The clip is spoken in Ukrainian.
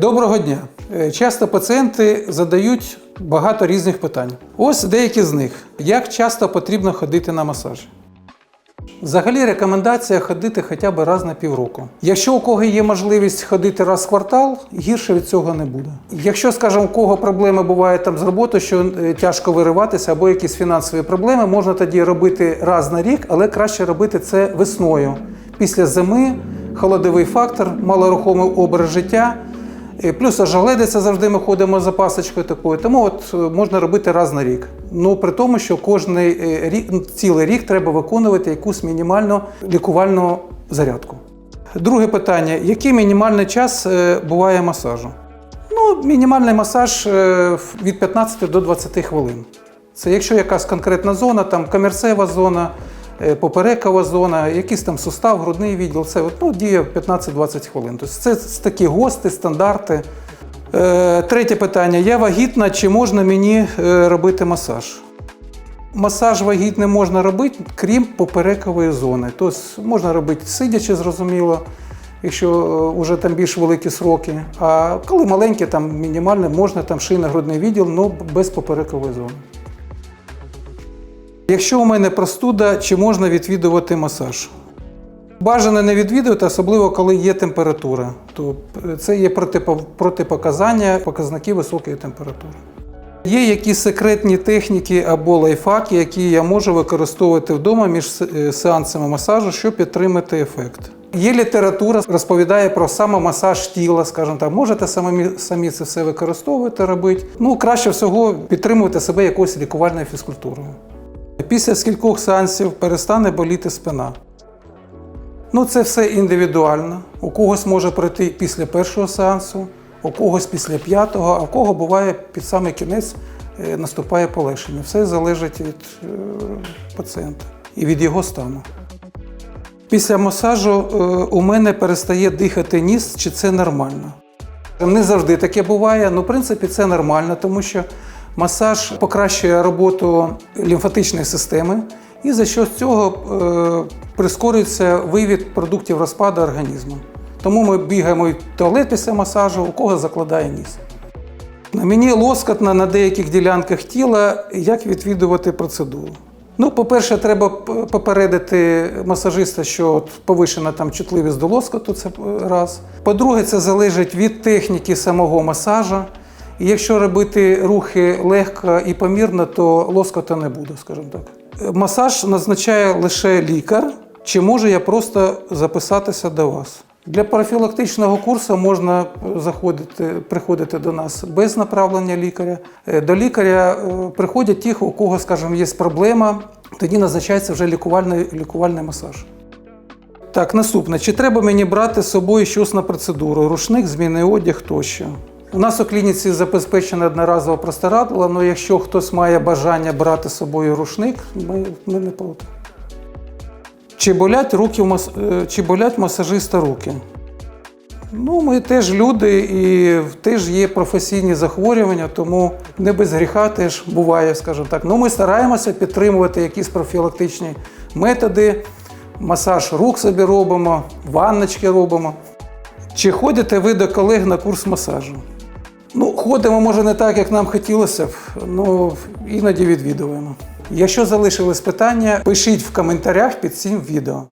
Доброго дня. Е, Часто пацієнти задають багато різних питань. Ось деякі з них. Як часто потрібно ходити на масаж? Взагалі рекомендація ходити хоча б раз на півроку. Якщо у кого є можливість ходити раз в квартал, гірше від цього не буде. Якщо, скажімо, у кого проблеми бувають там з роботою, що е, тяжко вириватися або якісь фінансові проблеми, можна тоді робити раз на рік, але краще робити це весною. Після зими холодовий фактор, малорухомий образ життя. Е, Плюс ожеледиця завжди ми ходимо за пасочкою такою, тому от е, можна робити раз на рік. Ну при тому, що кожний е, рік, ну, цілий рік треба виконувати якусь мінімальну лікувальну зарядку. Друге питання: який мінімальний час е, буває масажу? Ну, мінімальний масаж від 15 до 20 хвилин. Це якщо якась конкретна зона, там комерцева зона, поперекова зона, якийсь там сустав, грудний відділ, це ну, діє 15-20 хвилин. Тобто це такі гости, стандарти. Е, Третє питання: я вагітна, чи можна мені е, робити масаж? Масаж вагітний можна робити, крім поперекової зони. Тобто можна робити сидячи, зрозуміло, якщо вже там більш великі сроки. А коли маленькі, там мінімальне, можна там шийно-грудний відділ, але без поперекової зони. Якщо у мене простуда, чи можна відвідувати масаж? Бажано не відвідувати, особливо коли є температура. То це є протипоказання, показники високої температури. Є якісь секретні техніки або лайфхаки, які я можу використовувати вдома між е, сеансами масажу, щоб підтримати ефект. Є література, розповідає про самомасаж тіла, скажімо так. Можете самі, самі це все використовувати, робити. Ну, краще всього підтримувати себе якоюсь лікувальною фізкультурою. Після скількох сеансів перестане боліти спина. Ну, це все індивідуально. У когось може пройти після першого сеансу, у когось після п'ятого, а у кого буває під самий кінець е, наступає полегшення. Все залежить від е, пацієнта і від його стану. Після масажу е, у мене перестає дихати ніс, чи це нормально? Не завжди таке буває, але в принципі це нормально, тому що масаж покращує роботу лімфатичної системи, і за що з цього е, прискорюється вивід продуктів розпаду організму. Тому ми бігаємо в туалет після масажу, у кого закладає ніс. На мені лоскотно на деяких ділянках тіла, як відвідувати процедуру. Ну, по-перше, треба попередити масажиста, що от повишена там чутливість до лоскоту, це раз. По-друге, це залежить від техніки самого масажа. І якщо робити рухи легко і помірно, то лоскота не буде, скажімо так. Масаж назначає лише лікар, чи можу я просто записатися до вас. Для профілактичного курсу можна заходити, приходити до нас без направлення лікаря. Е, До лікаря е, приходять ті, у кого, скажімо, є проблема, тоді назначається вже лікувальний, лікувальний масаж. Так, наступне. Чи треба мені брати з собою щось на процедуру? Рушник, змінний одяг тощо. У нас у клініці забезпечено одноразове простирадло, але якщо хтось має бажання брати з собою рушник, ми, ми не проти. Чи болять руки, е, чи болять масажиста руки? Ну, ми теж люди і теж є професійні захворювання, тому не без гріха теж буває, скажімо так. Ну, ми стараємося підтримувати якісь профілактичні методи. Масаж рук собі робимо, ванночки робимо. Чи ходите ви до колег на курс масажу? Ходимо, може, не так, як нам хотілося б, ну іноді відвідуємо. Якщо залишились питання, пишіть в коментарях під цим відео.